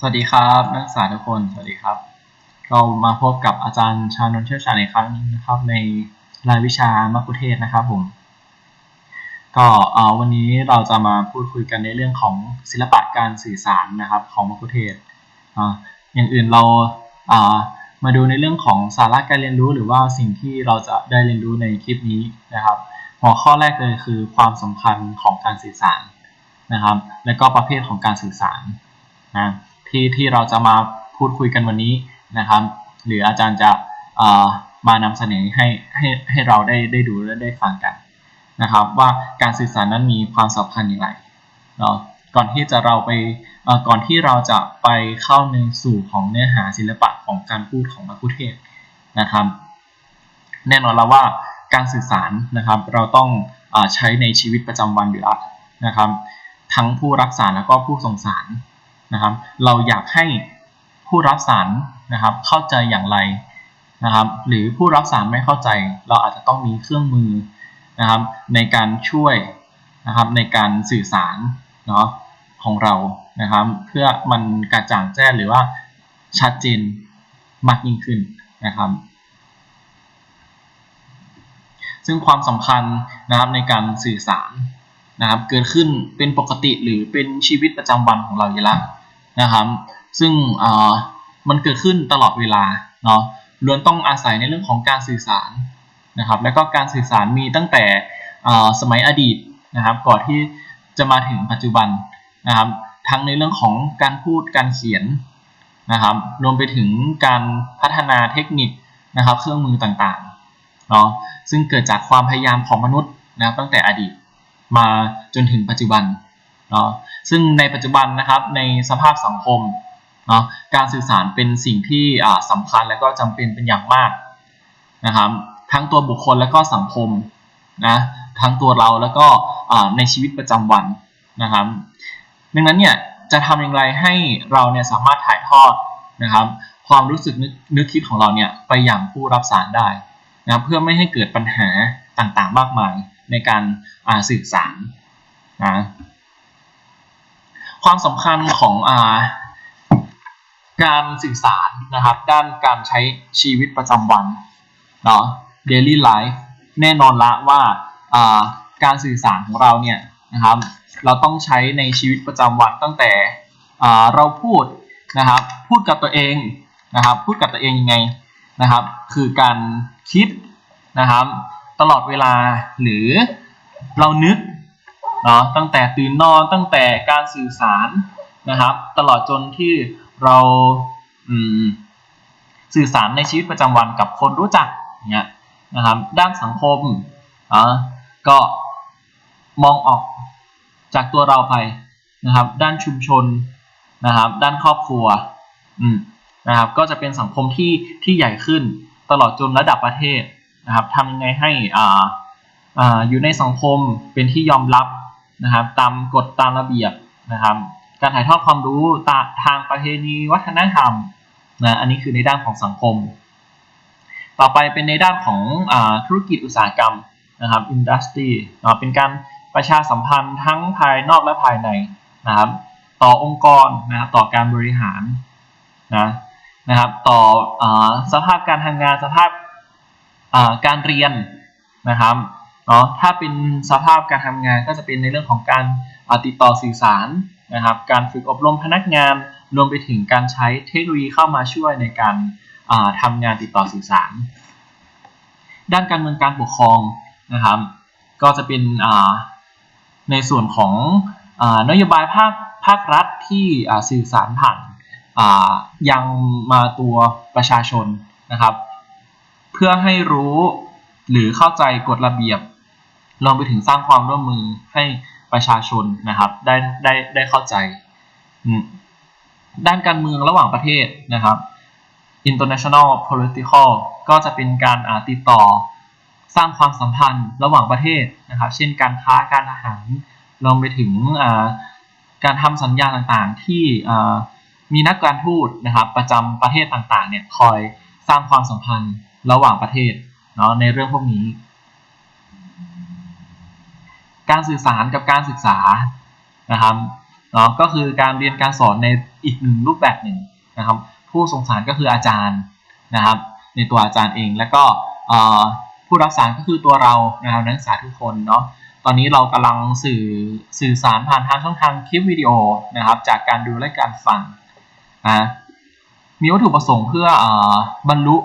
สวัสดีครับนักศึกษาทุกคน สวัสดีครับ เรามาพบกับอาจารย์ชานนท์เชี่ยวชาญในครั้งนึงนะครับ ในรายวิชามัคคุเทศนะครับผม ก็วันนี้เราจะมาพูดคุยกันในเรื่องของศิลปะการสื่อสารนะครับ ของมัคคุเทศอย่างอื่นเรามาดูในเรื่องของสาระการเรียนรู้หรือว่าสิ่งที่เราจะได้เรียนรู้ในคลิปนี้นะครับ หัวข้อแรกเลยคือความสำคัญของการสื่อสารนะครับ และก็ประเภทของการสื่อสารนะ ที่ที่เราจะมาพูดคุยกันวันนี้นะครับ หรืออาจารย์จะมานำเสนอให้ให้ให้เราได้ได้ดูและได้ฟังกันนะครับ ว่าการสื่อสารนั้นมีความสำคัญอย่างไรเนาะก่อนที่จะเราไปก่อนที่เราจะไปเข้าในสู่ของเนื้อหาศิลปะของการพูดของมัคคุเทศนะครับ แน่นอนแล้วว่าการสื่อสารนะครับเราต้องอใช้ในชีวิตประจำวันอยู่แล้วนะครับ ทั้งผู้รับสารแล้วก็ผู้ส่งสาร นะครับ เราอยากให้ผู้รับสารนะครับเข้าใจอย่างไรนะครับ หรือผู้รับสารไม่เข้าใจ เราอาจจะต้องมีเครื่องมือนะครับ ในการช่วยนะครับในการสื่อสารเนาะของเรานะครับ เพื่อมันกระจ่างแจ้งหรือว่าชัดเจนมากยิ่งขึ้นนะครับ ซึ่งความสำคัญนะครับในการสื่อสารนะครับ เกิดขึ้นเป็นปกติหรือเป็นชีวิตประจำวันของเราอยู่แล้ว นะครับ ซึ่งมันเกิดขึ้นตลอดเวลาเนาะล้วนต้องอาศัยในเรื่องของการสื่อสารนะครับ และก็การสื่อสารมีตั้งแต่สมัยอดีตนะครับ ก่อนที่จะมาถึงปัจจุบันนะครับ ทั้งในเรื่องของการพูดการเขียนนะครับ รวมไปถึงการพัฒนาเทคนิคนะครับ เครื่องมือต่างๆเนาะซึ่งเกิดจากความพยายามของมนุษย์นะครับตั้งแต่อดีตมาจนถึงปัจจุบัน เนาะซึ่งในปัจจุบันนะครับในสภาพสังคมเนาะการสื่อสารเป็นสิ่งที่สำคัญและก็จำเป็นเป็นอย่างมากนะครับทั้งตัวบุคคลและก็สังคมนะทั้งตัวเราแล้วก็ในชีวิตประจำวันนะครับดังนั้นเนี่ยจะทำอย่างไรให้เราเนี่ยสามารถถ่ายทอดนะครับความรู้สึกนึกนึกคิดของเราเนี่ยไปอย่างผู้รับสารได้นะเพื่อไม่ให้เกิดปัญหาต่างๆ มากมายในการสื่อสารนะ ความสำคัญของอการสื่อสารนะครับ ด้านการใช้ชีวิตประจำวันเนาะ daily life แน่นอนละว่าการสื่อสารของเราเนี่ยนะครับ เราต้องใช้ในชีวิตประจำวันตั้งแต่เราพูดนะครับ พูดกับตัวเองนะครับ พูดกับตัวเองยังไงนะครับ คือการคิดนะครับ ตลอดเวลาหรือเรานึก เนาะตั้งแต่ตื่นนอนตั้งแต่การสื่อสารนะครับ ตลอดจนที่เราสื่อสารในชีวิตประจำวันกับคนรู้จักเนี่ยนะครับ ด้านสังคมอะก็มองออกจากตัวเราไปนะครับ ด้านชุมชนนะครับ ด้านครอบครัวอืมนะครับ ก็จะเป็นสังคมที่ที่ใหญ่ขึ้น ตลอดจนระดับประเทศนะครับทำยังไงให้อ่าอ่าอยู่ในสังคมเป็นที่ยอมรับ นะครับ ตามกฎตามระเบียบนะครับ การถ่ายทอดความรู้ตาทางประเพณีวัฒนธรรมนะอันนี้คือในด้านของสังคม ต่อไปเป็นในด้านของอธุรกิจอุตสาหกรรมนะครับอินดัสทรีเป็นการประชาสัมพันธ์ทั้งภายนอกและภายในนะครับ ต่อองค์กรนะครับต่อการบริหารนะนะครับต่ออสภาพการทำงานสภาพการเรียนนะครับ เนาะถ้าเป็นสภาพการทำงานก็จะเป็นในเรื่องของการติดต่อสื่อสารนะครับ การฝึกอบรมพนักงานรวมไปถึงการใช้เทคโนโลยีเข้ามาช่วยในการทำงานติดต่อสื่อสาร ด้านการเมืองการปกครองนะครับ ก็จะเป็นในส่วนของนโยบายภาคภาครัฐที่สื่อสารผ่านยังมาตัวประชาชนนะครับ เพื่อให้รู้หรือเข้าใจกฎระเบียบ รวมไปถึงสร้างความร่วมมือให้ประชาชนนะครับได้ได้ได้เข้าใจ ด้านการเมืองระหว่างประเทศนะครับ international political ก็จะเป็นการติดต่อสร้างความสัมพันธ์ระหว่างประเทศนะครับ เช่นการค้าการอาหารรวมไปถึงการทำสัญญาต่างๆ ที่มีนักการทูตนะครับประจำประเทศต่างๆเนี่ยคอยสร้างความสัมพันธ์ระหว่างประเทศเนาะในเรื่องพวกนี้ การสื่อสารกับการศึกษานะครับเนาะก็คือการเรียนการสอนในอีกหนึ่งรูปแบบหนึ่งนะครับ ผู้ส่งสารก็คืออาจารย์นะครับ ในตัวอาจารย์เองแล้วก็ผู้รับสารก็คือตัวเรานะครับนักศึกษาทุกคนเนาะตอนนี้เรากำลังสื่อสื่อสารผ่านทางช่องทางคลิปวิดีโอนะครับ จากการดูและการฟังนะมีวัตถุประสงค์เพื่ออบรรลุ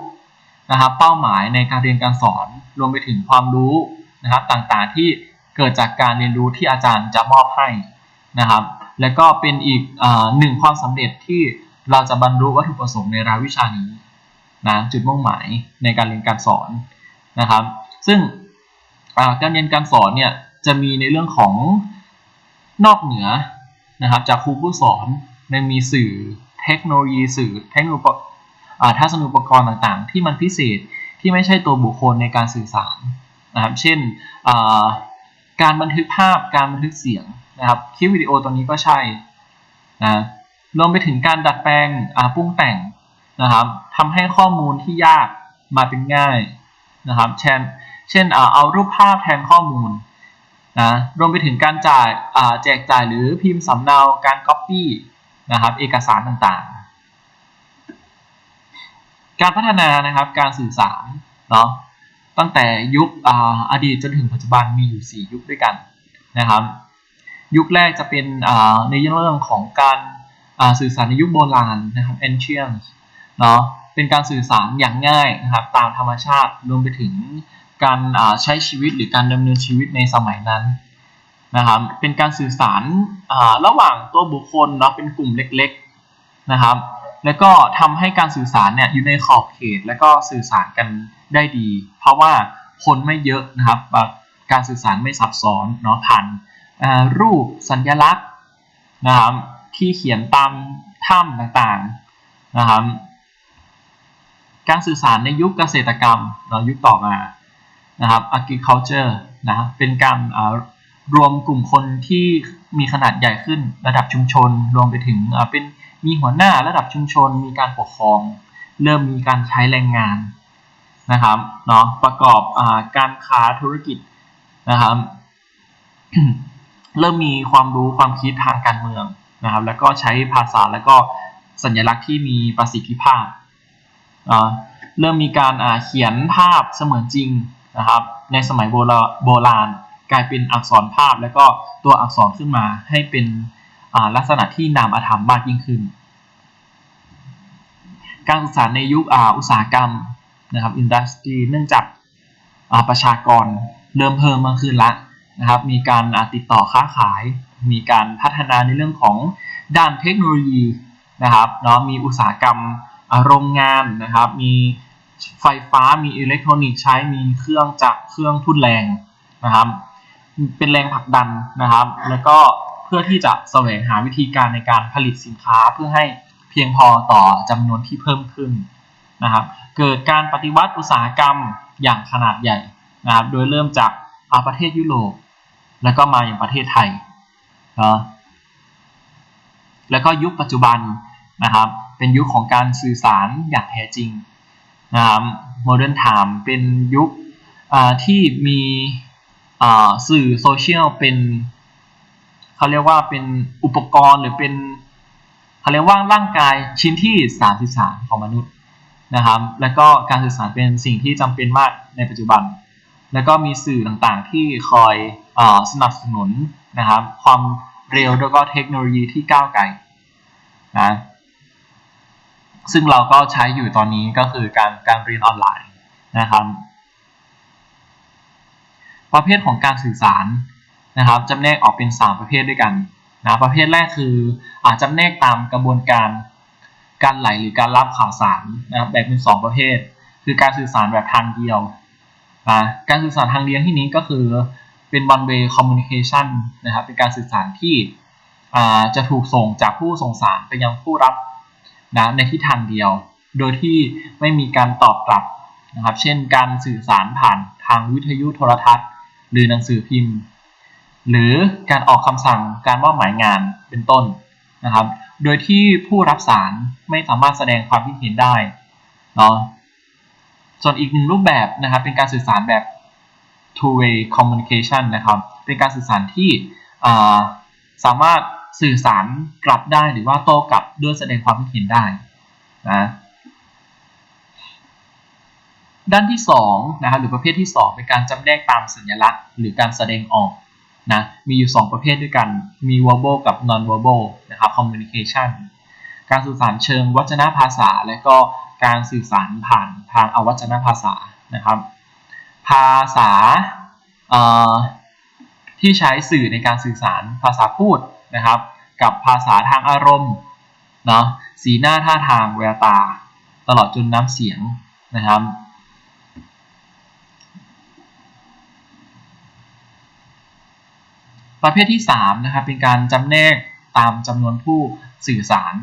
นะครับเป้าหมายในการเรียนการสอนรวมไปถึงความรู้นะครับต่างๆที่ เกิดจากการเรียนรู้ที่อาจารย์จะมอบให้นะครับ และก็เป็นอีกหนึ่งความสำเร็จที่เราจะบรรลุวัตถุประสงค์ในรายวิชานี้นะจุดมุ่งหมายในการเรียนการสอนนะครับ ซึ่งการเรียนการสอนเนี่ยจะมีในเรื่องของนอกเหนือนะครับ จากครูผู้สอนมันมีสื่อเทคโนโลยีสื่อเทคโนโลยีทัศนุปกรณ์ต่างๆ ที่มันพิเศษที่ไม่ใช่ตัวบุคคลในการสื่อสารนะครับ เช่น การบันทึกภาพการบันทึกเสียงนะครับคลิปวิดีโอตัวนี้ก็ใช่นะรวมไปถึงการดัดแปลงปรุงแต่งนะครับทำให้ข้อมูลที่ยากมาเป็นง่ายนะครับ เช่นเช่นเอารูปภาพแทนข้อมูลนะรวมไปถึงการจ่ายแจกจ่ายหรือพิมพ์สำเนาการก๊อปปี้นะครับเอกสารต่างๆ การพัฒนานะครับการสื่อสารเนาะ ตั้งแต่ยุคอดีตจนถึงปัจจุบันมีอยู่ 4 ยุคด้วยกันนะครับ ยุคแรกจะเป็นในเรื่องของการสื่อสารในยุคโบราณนะครับ ancient เนาะเป็นการสื่อสารอย่างง่ายนะครับตามธรรมชาติรวมไปถึงการใช้ชีวิตหรือการดำเนินชีวิตในสมัยนั้นนะครับ เป็นการสื่อสารระหว่างตัวบุคคลเนาะเป็นกลุ่มเล็กๆนะครับ แล้วก็ทำให้การสื่อสารเนี่ยอยู่ในขอบเขต แล้วก็สื่อสารกัน ได้ดี เพราะว่าคนไม่เยอะนะครับ การสื่อสารไม่ซับซ้อนเนาะผ่านรูปสัญลักษณ์นะครับที่เขียนตามถ้ำต่างๆนะครับการสื่อสารในยุคเกษตรกรรมเนาะยุคต่อมานะครับ agriculture นะเป็นการรวมกลุ่มคนที่มีขนาดใหญ่ขึ้นระดับชุมชน รวมไปถึงเป็นมีหัวหน้าระดับชุมชน มีการปกครอง เริ่มมีการใช้แรงงาน นะครับเนาะประกอบอการค้าธุรกิจนะครับเริ่มมีความรู้ความคิดทางการเมืองนะครับ แล้วก็ใช้ภาษาแล้วก็สัญลักษณ์ที่มีประสิทธิภาพเริ่มมีการเขียนภาพเสมือนจริงนะครับ ในสมัยโบราณกลายเป็นอักษรภาพแล้วก็ตัวอักษรขึ้นมาให้เป็นลักษณะที่นามธรรมมากยิ่งขึ้น การศึกษาในยุคอุตสาหกรรม นะครับอินดัสทรีเนื่องจากประชากรเริ่มเพิ่มมากขึ้นละนะครับ มีการติดต่อค้าขาย มีการพัฒนาในเรื่องของด้านเทคโนโลยีนะครับเนาะมีอุตสาหกรรมโรงงานนะครับ มีไฟฟ้ามีอิเล็กทรอนิกส์ใช้มีเครื่องจักรเครื่องทุ่นแรงนะครับ เป็นแรงผลักดันนะครับ แล้วก็เพื่อที่จะแสวงหาวิธีการในการผลิตสินค้าเพื่อให้เพียงพอต่อจำนวนที่เพิ่มขึ้น นะครับเกิดการปฏิวัติอุตสาหกรรมอย่างขนาดใหญ่นะครับโดยเริ่มจากอาประเทศยุโรป แล้วก็มาอย่างประเทศไทยนะแล้วก็ยุคปัจจุบันนะครับเป็นยุคของการสื่อสารอย่างแท้จริงนะครับโมเดิร์นไทม์เป็นยุคที่มีสื่อโซเชียลเป็นเขาเรียกว่าเป็นอุปกรณ์หรือเป็นเขาเรียกว่าร่างกายชิ้นที่ 33 ของมนุษย์ นะครับ แล้วก็การสื่อสารเป็นสิ่งที่จำเป็นมากในปัจจุบัน แล้วก็มีสื่อต่างๆที่คอยอสนับสนุนนะครับ ความเร็วแล้วก็เทคโนโลยีที่ก้าวไกลนะซึ่งเราก็ใช้อยู่ตอนนี้ก็คือการการเรียนออนไลน์นะครับ ประเภทของการสื่อสารนะครับจำแนกออกเป็น 3 ประเภทด้วยกันนะประเภทแรกคืออาจจำแนกตามกระบวนการ การไหลหรือการรับข่าวสารนะครับแบ่งเป็น 2 ประเภท คือการสื่อสารแบบทางเดียวนะการสื่อสารทางเดียวที่นี้ก็คือเป็น one way communication นะครับเป็นการสื่อสารที่จะถูกส่งจากผู้ส่งสารไปยังผู้รับนะในทิศทางเดียว โดยที่ไม่มีการตอบกลับนะครับ เช่น การสื่อสารผ่านทางวิทยุโทรทัศน์ หรือหนังสือพิมพ์ หรือการออกคำสั่งการมอบหมายงานเป็นต้นนะครับ โดยที่ผู้รับสารไม่สามารถแสดงความคิดเห็นได้เนาะส่วนอีกหนึ่งรูปแบบนะครับเป็นการสื่อสารแบบ two way communication นะครับ เป็นการสื่อสารที่สามารถสื่อสารกลับได้หรือว่าโต้กลับด้วยแสดงความคิดเห็นได้นะด้านที่2นะครับหรือประเภทที่ 2 เป็นการจำแนกตามสัญลักษณ์ หรือการแสดงออก นะมีอยู่ 2 ประเภทด้วยกันมี verbal กับ non verbal นะครับ communication การสื่อสารเชิงวัจนภาษา และก็การสื่อสารผ่านทางอวัจนภาษานะครับ ภาษาที่ใช้สื่อในการสื่อสารภาษาพูดนะครับ กับภาษาทางอารมณ์เนาะสีหน้าท่าทางแววตา ตลอดจนน้ำเสียงนะครับ ประเภทที่3นะครับเป็นการจำแนกตามจำนวนผู้สื่อสาร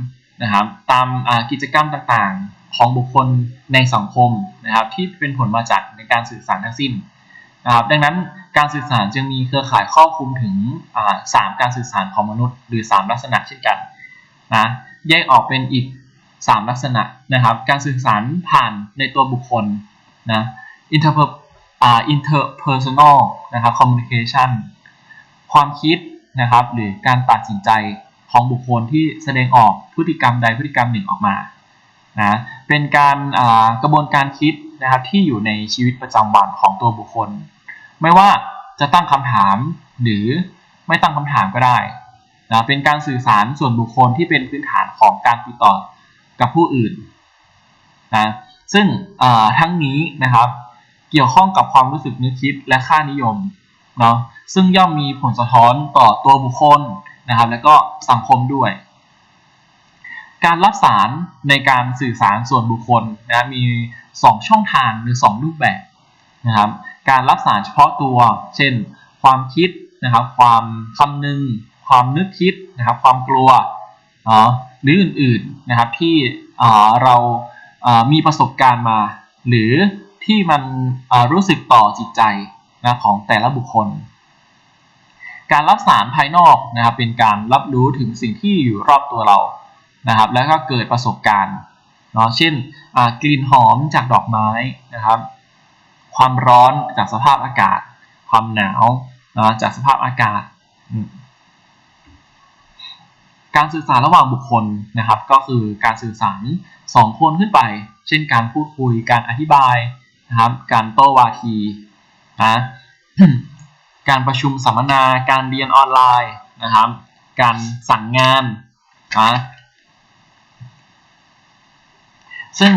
นะครับ ตามกิจกรรมต่างๆของบุคคลในสังคมนะครับ ที่เป็นผลมาจากในการสื่อสารทั้งสิ้นนะครับ ดังนั้นการสื่อสารจึงมีเครือข่ายครอบคลุมถึงสามการสื่อสารของมนุษย์ หรือ 3 ลักษณะเช่นกันนะแยกออกเป็นอีก 3 ลักษณะนะครับ การสื่อสารผ่านในตัวบุคคลนะ inter interpersonal นะครับ communication ความคิดนะครับ หรือการตัดสินใจของบุคคลที่แสดงออกพฤติกรรมใดพฤติกรรมหนึ่งออกมานะเป็นการกระบวนการคิดนะครับที่อยู่ในชีวิตประจำวันของตัวบุคคล ไม่ว่าจะตั้งคำถามหรือไม่ตั้งคำถามก็ได้นะเป็นการสื่อสารส่วนบุคคลที่เป็นพื้นฐานของการติดต่อกับผู้อื่นนะซึ่งทั้งนี้นะครับ เกี่ยวข้องกับความรู้สึกนึกคิดและค่านิยม เนาะซึ่งย่อมมีผลสะท้อนต่อตัวบุคคลนะครับ และก็สังคมด้วย การรับสารในการสื่อสารส่วนบุคคลนะมี 2 ช่องทางหรือ 2 รูปแบบนะครับ การรับสารเฉพาะตัว เช่น ความคิดนะครับ ความคำนึง ความนึกคิดนะครับ ความกลัวหรืออื่นๆนะครับที่เรามีประสบการณ์มา หรือที่มันรู้สึกต่อจิตใจ นะของแต่ละบุคคล การรับสารภายนอกนะครับเป็นการรับรู้ถึงสิ่งที่อยู่รอบตัวเรานะครับ แล้วก็เกิดประสบการณ์เนาะเช่นกลิ่นหอมจากดอกไม้นะครับ ความร้อนจากสภาพอากาศ ความหนาวนะจากสภาพอากาศ การสื่อสารระหว่างบุคคลนะครับ ก็คือการสื่อสารสองคนขึ้นไป เช่นการพูดคุยการอธิบายนะครับ การโต้วาที นะการประชุมสัมมนาการเรียนออนไลน์นะครับ การสั่งงานนะซึ่ง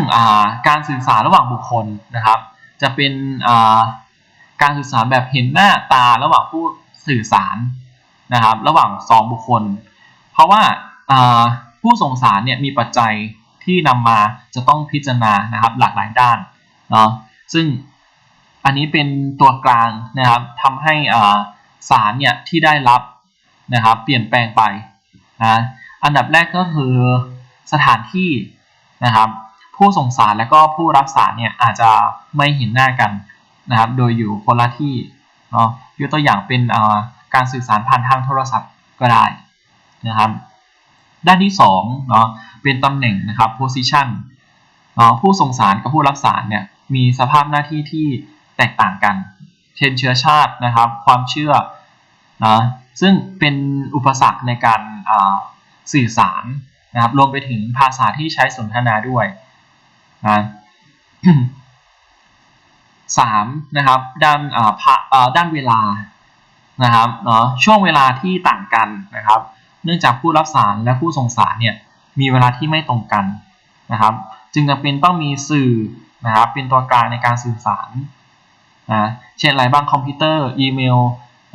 การสื่อสารระหว่างบุคคลนะครับ จะเป็นการสื่อสารแบบเห็นหน้าตาระหว่างผู้สื่อสารนะครับ ระหว่างสองบุคคล เพราะว่าผู้ส่งสารเนี่ยมีปัจจัยที่นำมาจะต้องพิจารณานะครับหลากหลายด้านเนาะซึ่ง อันนี้เป็นตัวกลางนะครับทำให้สารเนี่ยที่ได้รับนะครับเปลี่ยนแปลงไปนะอันดับแรกก็คือสถานที่นะครับ ผู้ส่งสารและก็ผู้รับสารเนี่ยอาจจะไม่เห็นหน้ากันนะครับ โดยอยู่คนละที่เนาะยกตัวอย่างเป็นการสื่อสารผ่านทางโทรศัพท์ก็ได้นะครับ ด้านที่2เนาะเป็นตำแหน่งนะครับ position เนาะผู้ส่งสารกับผู้รับสารเนี่ยมีสภาพหน้าที่ที่ แตกต่างกัน เช่นเชื้อชาตินะครับ ความเชื่อนะซึ่งเป็นอุปสรรคในการสื่อสารนะครับรวมไปถึงภาษาที่ใช้สนทนาด้วยนะสามนะครับด้านด้านเวลานะครับเนาะช่วงเวลาที่ต่างกันนะครับ เนื่องจากผู้รับสารและผู้ส่งสารเนี่ยมีเวลาที่ไม่ตรงกันนะครับ จึงจำเป็นต้องมีสื่อนะครับเป็นตัวกลางในการสื่อสาร นะเช่นอะไรบ้างคอมพิวเตอร์อีเมล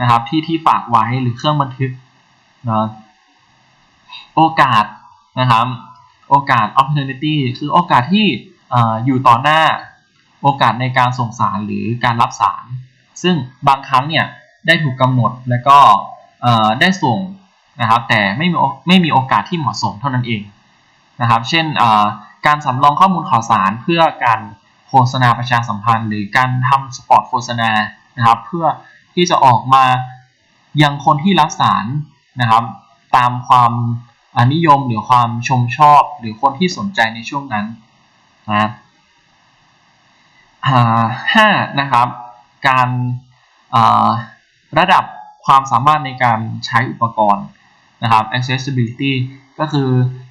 นะครับที่ที่ฝากไว้หรือเครื่องบันทึกนะโอกาสนะครับโอกาส opportunity คือโอกาสที่อยู่ต่อหน้าโอกาสในการส่งสารหรือการรับสาร ซึ่งบางครั้งเนี่ยได้ถูกกำหนดแล้วก็ได้ส่งนะครับแต่ไม่มีไม่มีโอกาสที่เหมาะสมเท่านั้นเองนะครับ เช่นการสำรองข้อมูลข่าวสารเพื่อการ โฆษณาประชาสัมพันธ์ หรือการทำสปอตโฆษณานะครับ เพื่อที่จะออกมายังคนที่รับสารนะครับ ตามความนิยมหรือความชมชอบ หรือคนที่สนใจในช่วงนั้นนะห้านะครับ การระดับความสามารถในการใช้อุปกรณ์นะครับ accessibility ก็คือ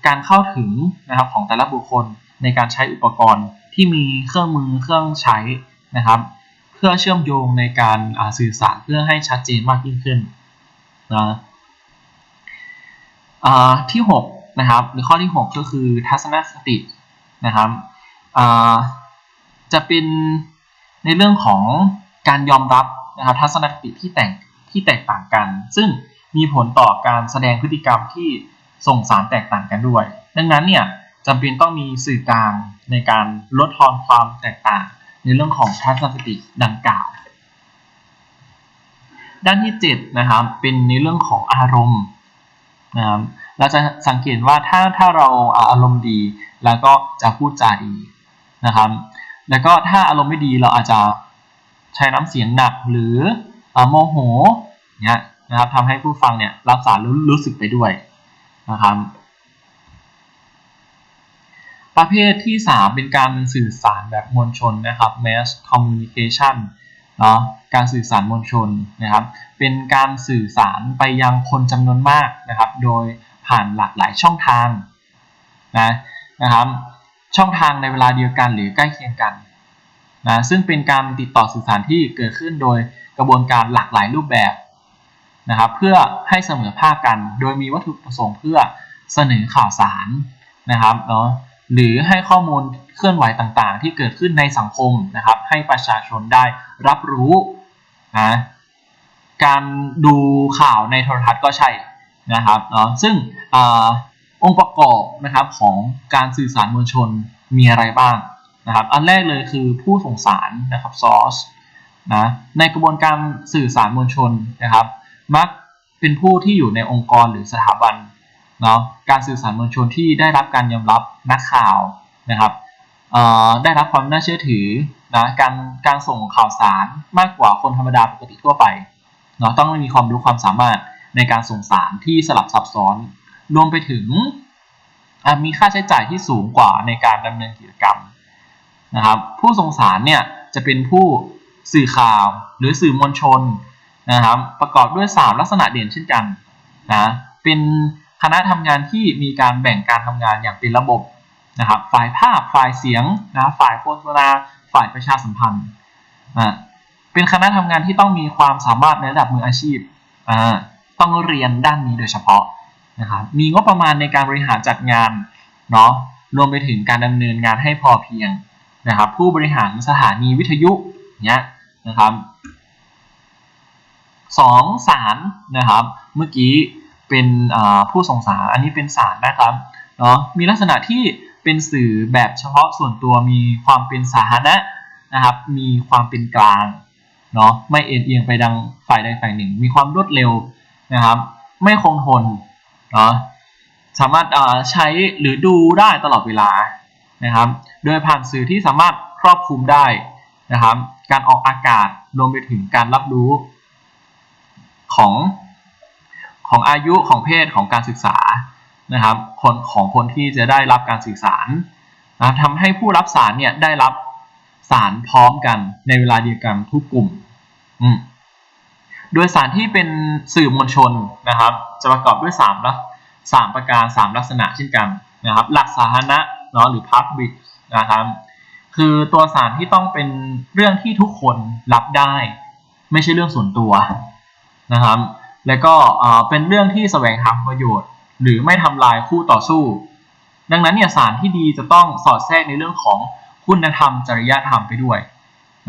การเข้าถึงนะครับของแต่ละบุคคลในการใช้อุปกรณ์ ที่มีเครื่องมือเครื่องใช้นะครับ เพื่อเชื่อมโยงในการสื่อสารเพื่อให้ชัดเจนมากยิ่งขึ้นนะที่6นะครับหรือข้อที่ 6 ก็คือทัศนคตินะครับจะเป็นในเรื่องของการยอมรับนะครับทัศนคติที่แตกที่แตกต่างกัน ซึ่งมีผลต่อการแสดงพฤติกรรมที่ส่งสารแตกต่างกันด้วย ดังนั้นเนี่ยจำเป็นต้องมีสื่อกลาง ในการลดทอนความแตกต่างในเรื่องของทัศนคติดังกล่าว ด้านที่7นะครับเป็นในเรื่องของอารมณ์นะครับเราจะสังเกตว่าถ้าถ้าเราอารมณ์ดีแล้วก็จะพูดจาดีนะครับ แล้วก็ถ้าอารมณ์ไม่ดีเราอาจจะใช้น้ำเสียงหนักหรือโมโหเนี่ยนะครับทำให้ผู้ฟังเนี่ยรับสารรู้รู้สึกไปด้วยนะครับ ประเภทที่ 3 เป็นการสื่อสารแบบมวลชนนะครับ mass communication เนาะการสื่อสารมวลชนนะครับ เป็นการสื่อสารไปยังคนจำนวนมากนะครับ โดยผ่านหลากหลายช่องทางนะนะครับ ช่องทางในเวลาเดียวกันหรือใกล้เคียงกันนะซึ่งเป็นการติดต่อสื่อสารที่เกิดขึ้นโดยกระบวนการหลากหลายรูปแบบนะครับเพื่อให้เสมอภาคกัน โดยมีวัตถุประสงค์เพื่อเสนอข่าวสารนะครับเนาะ หรือให้ข้อมูลเคลื่อนไหวต่างๆ ที่เกิดขึ้นในสังคมนะครับ ให้ประชาชนได้รับรู้นะการดูข่าวในโทรทัศน์ก็ใช่นะครับเนาะซึ่งอองค์ประกอบนะครับของการสื่อสารมวลชนมีอะไรบ้างนะครับ อันแรกเลยคือผู้ส่งสารนะครับ source นะในกระบวนการสื่อสารมวลชนนะครับ มักเป็นผู้ที่อยู่ในองค์กรหรือสถาบัน เนาะการสื่อสารมวลชนที่ได้รับการยอมรับนักข่าวนะครับได้รับความน่าเชื่อถือนะการการส่งข่าวสารมากกว่าคนธรรมดาปกติทั่วไปเนาะต้องมีความรู้ความสามารถในการส่งสารที่สลับซับซ้อน รวมไปถึงมีค่าใช้จ่ายที่สูงกว่าในการดำเนินกิจกรรมนะครับผู้ส่งสารเนี่ยจะเป็นผู้สื่อข่าวหรือสื่อมวลชนนะครับประกอบด้วย 3 ลักษณะเด่นเช่นกันนะเป็น คณะทำงานที่มีการแบ่งการทำงานอย่างเป็นระบบนะครับ ฝ่ายภาพ ฝ่ายเสียงนะฝ่ายโฆษณา ฝ่ายประชาสัมพันธ์อ่าเป็นคณะทำงานที่ต้องมีความสามารถในระดับมืออาชีพอ่าต้องเรียนด้านนี้โดยเฉพาะนะครับ มีงบประมาณในการบริหารจัดงานเนาะ รวมไปถึงการดำเนินงานให้พอเพียงนะครับ ผู้บริหารสถานีวิทยุเนี้ยนะครับสองสารนะครับ เมื่อกี้ เป็นผู้ส่งสารอันนี้เป็นสารนะครับเนาะมีลักษณะที่เป็นสื่อแบบเฉพาะส่วนตัวมีความเป็นสาธารณะนะครับ มีความเป็นกลางเนาะไม่เอ็นเอียงไปดังฝ่ายใดฝ่ายหนึ่ง มีความรวดเร็วนะครับ ไม่คงทนเนาะสามารถใช้หรือดูได้ตลอดเวลานะครับ โดยผ่านสื่อที่สามารถครอบคลุมได้นะครับ การออกอากาศรวมไปถึงการรับรู้ของ ของอายุของเพศของการศึกษานะครับคนของคนที่จะได้รับการสื่อสารนะทำให้ผู้รับสารเนี่ยได้รับสารพร้อมกันในเวลาเดียวกันทุกกลุ่มอืมโดยสารที่เป็นสื่อมวลชนนะครับ จะประกอบด้วย3ลักสามประการ3ลักษณะเช่นกันนะครับ หลักสาธารณะเนาะหรือ public นะครับ คือตัวสารที่ต้องเป็นเรื่องที่ทุกคนรับได้ ไม่ใช่เรื่องส่วนตัวนะครับ แล้วก็เป็นเรื่องที่แสวงหาประโยชน์ หรือไม่ทำลายคู่ต่อสู้ ดังนั้นเนี่ยสารที่ดีจะต้องสอดแทรกในเรื่องของคุณธรรมจริยธรรมไปด้วย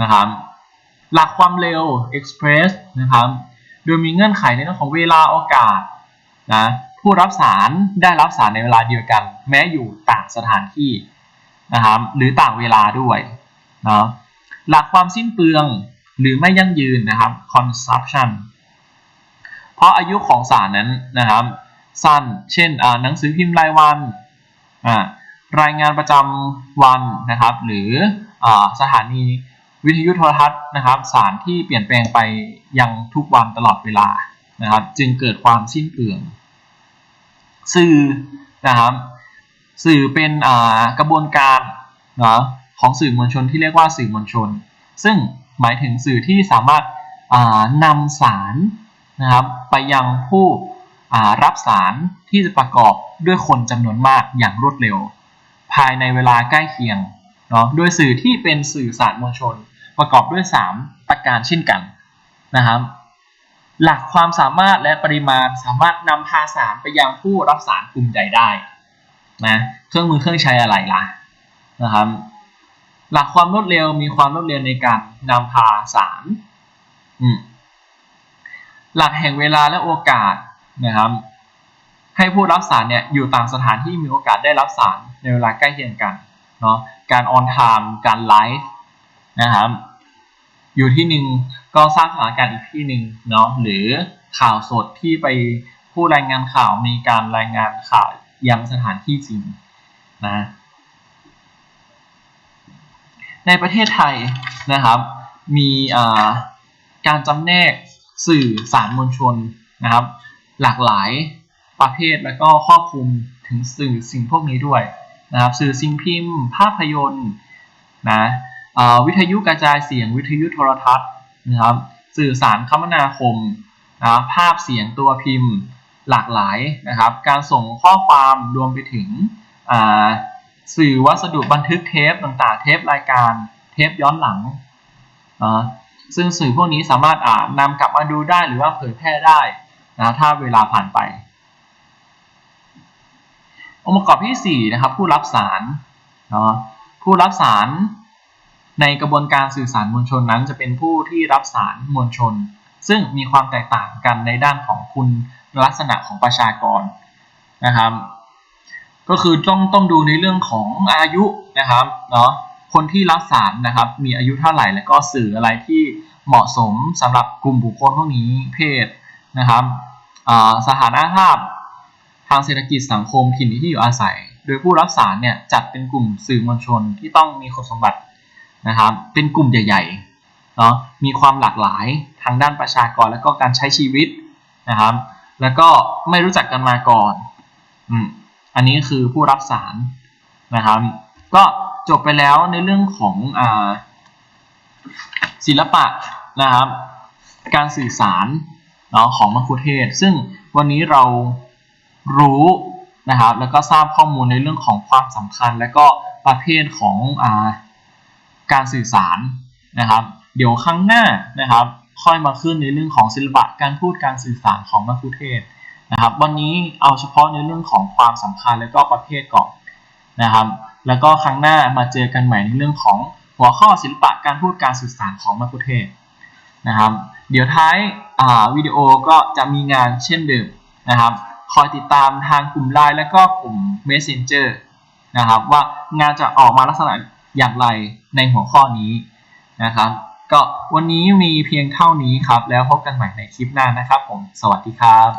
นะครับหลักความเร็ว express นะครับโดยมีเงื่อนไขในเรื่องของเวลาโอกาสนะผู้รับสารได้รับสารในเวลาเดียวกัน แม้อยู่ต่างสถานที่นะครับหรือต่างเวลาด้วยนะหลักความสิ้นเปลืองหรือไม่ยั่งยืนนะครับ consumption เพราะอายุของสารนั้นนะครับ สั้น เช่นหนังสือพิมพ์รายวัน รายงานประจำวันนะครับ หรืออสถานีวิทยุโทรทัศน์นะครับ สารที่เปลี่ยนแปลงไปยังทุกวันตลอดเวลานะครับ จึงเกิดความสิ้นเปลือง สื่อนะครับ สื่อเป็นกระบวนการนะของสื่อมวลชนที่เรียกว่าสื่อมวลชน ซึ่งหมายถึงสื่อที่สามารถนำสาร นะครับ ไปยังผู้รับสารที่จะประกอบด้วยคนจำนวนมากอย่างรวดเร็ว ภายในเวลาใกล้เคียงเนาะโดยสื่อที่เป็นสื่อสารมวลชน ประกอบด้วย 3 ประการเช่นกันนะครับ หลักความสามารถและปริมาณสามารถนำพาสารไปยังผู้รับสารกลุ่มใหญ่ได้นะเครื่องมือเครื่องใช้อะไรล่ะนะครับ หลักความรวดเร็วมีความรวดเร็วในการนำพาสารอืม หลักแห่งเวลาและโอกาสนะครับ ให้ผู้รับสารเนี่ยอยู่ต่างสถานที่มีโอกาสได้รับสารในเวลาใกล้เคียงกันเนาะการออนไทม์การไลฟ์นะครับอยู่ที่หนึ่งก็สร้างสถานการณ์อีกที่หนึ่งเนาะหรือข่าวสดที่ไปผู้รายงานข่าวมีการรายงานข่าวยังสถานที่จริงนะในประเทศไทยนะครับ มีการจำแนก สื่อสารมวลชนนะครับ หลากหลายประเภทแล้วก็ครอบคลุมถึงสื่อสิ่งพวกนี้ด้วยนะครับ สื่อสิ่งพิมพ์ ภาพยนตร์นะวิทยุกระจายเสียงวิทยุโทรทัศน์นะครับ สื่อสารคมนาคมนะภาพเสียงตัวพิมพ์หลากหลายนะครับ การส่งข้อความรวมไปถึงสื่อวัสดุบันทึกเทปต่างๆ เทปรายการ เทปย้อนหลัง ซึ่งสื่อพวกนี้สามารถอ่านำกลับมาดูได้หรือว่าเผยแพร่ได้นะถ้าเวลาผ่านไป องค์ประกอบที่4นะครับผู้รับสารเนาะผู้รับสารในกระบวนการสื่อสารมวลชนนั้น จะเป็นผู้ที่รับสารมวลชน ซึ่งมีความแตกต่างกันในด้านของคุณลักษณะของประชากรนะครับ ก็คือต้องต้องดูในเรื่องของอายุนะครับเนาะ คนที่รับสารนะครับ มีอายุเท่าไหร่ แล้วก็สื่ออะไรที่เหมาะสมสำหรับกลุ่มบุคคลพวกนี้เพศนะครับสถานะภาพทางเศรษฐกิจสังคมถิ่นที่อยู่อาศัย โดยผู้รับสารเนี่ยจัดเป็นกลุ่มสื่อมวลชนที่ต้องมีคุณสมบัตินะครับ เป็นกลุ่มใหญ่ๆเนาะมีความหลากหลายทางด้านประชากรและก็การใช้ชีวิตนะครับ แล้วก็ไม่รู้จักกันมาก่อนอืมอันนี้คือผู้รับสารนะครับ ก็ จบไปแล้วในเรื่องของอศิลปะนะครับ การสื่อสารเนาะของมัคคุเทศ ซึ่งวันนี้เรารู้นะครับ แล้วก็ทราบข้อมูลในเรื่องของความสำคัญ และก็ประเภทของอาการสื่อสารนะครับ เดี๋ยวครั้งหน้านะครับ ค่อยมาขึ้นในเรื่องของศิลปะการพูดการสื่อสารของมัคคุเทศนะครับ วันนี้เอาเฉพาะในเรื่องของความสำคัญและก็ประเภทก่อนนะครับ แล้วก็ครั้งหน้ามาเจอกันใหม่ในเรื่องของหัวข้อศิลปะการพูดการสื่อสารของมัคุเทศนะครับ เดี๋ยวท้ายวิดีโอก็จะมีงานเช่นเดิมนะครับ คอยติดตามทางกลุ่มไลน์และก็กลุ่ม Messenger นะครับว่างานจะออกมาลักษณะอย่างไรในหัวข้อนี้นะครับ ก็วันนี้มีเพียงเท่านี้ครับ แล้วพบกันใหม่ในคลิปหน้านะครับผม สวัสดีครับ